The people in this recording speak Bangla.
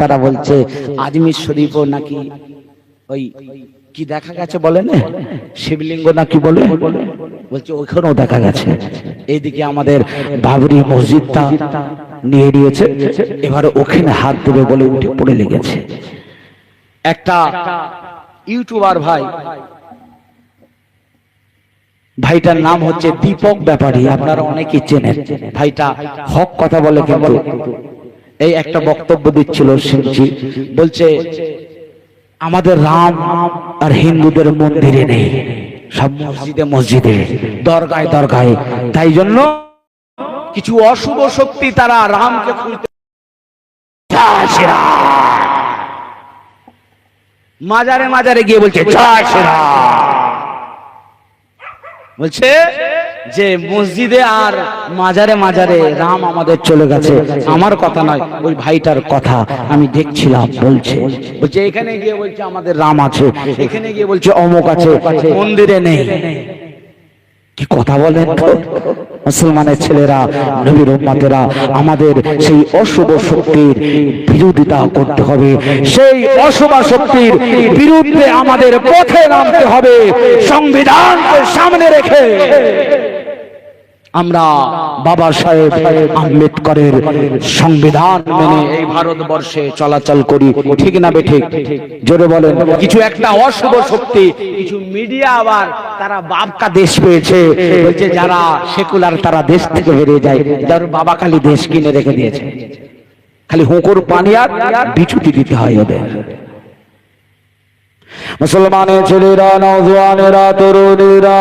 তারা বলছে, আজমির শরীফও নাকি ওই কি দেখা গেছে বলে না? শিবলিঙ্গ নাকি বলে? বলছে ওইখানেও দেখা গেছে। এইদিকে আমাদের বাবরি মসজিদটা নিয়ে নিয়েছে। এবারে ওখানে হাত দেবে বলে উঠে পড়ে লেগেছে। একটা ইউটিউবার ভাই, ভাইটার নাম হচ্ছে দীপক ব্যাপারী। আপনারা অনেকেই চেনেন। ভাইটা হক কথা বলে কিন্তু এই একটা বক্তব্য দিচ্ছিল শুনছি বলছে, আমাদের রাম আর হিন্দুদের মন্দিরে নেই, সব মসজিদে মসজিদে, দরগায় দরগায়। তাই জন্য কিছু অশুভ শক্তি তারা রামকে খুঁজতে মাজারে মাজারে গিয়ে বলছে বলছে যে মসজিদে আর মাজারে মাজারে রাম আমাদের চলে গেছে। আমার কথা নয়, ওই ভাইটার কথা আমি দেখছিলাম, বলছে। বলছে, এখানে গিয়ে বলছে আমাদের রাম আছে, এখানে গিয়ে বলছে অমুক আছে, মন্দিরে নেই। কি কথা বলেন? মুসলমানের ছেলেরা, নবীর উম্মাতেরা, আমাদের সেই অশুভ শক্তির বিরোধিতা করতে হবে। সেই অশুভ শক্তির বিরুদ্ধে আমাদের পথে নামতে হবে, সংবিধানকে সামনে রেখে। আমরা বাবা সাহেব আম্বেদকরের সংবিধান মেনে এই ভারতবর্ষে চলাচল করি, ঠিক না বেঠিক জোরে বলেন, কিছু একটা অশুভ শক্তি, কিছু মিডিয়া আবার তারা বাপকা দেশ পেয়েছে, বলছে যারা সেকুলার তারা দেশ থেকে বেরিয়ে যায়, যার বাবা খালি দেশ কিনে রেখে দিয়েছে। খালি হুঁকুর পানি আর বিচুতি দিতে হয় ওদের। মুসলমানের ছেলেরা, নওজোয়ানেরা, তরুণীরা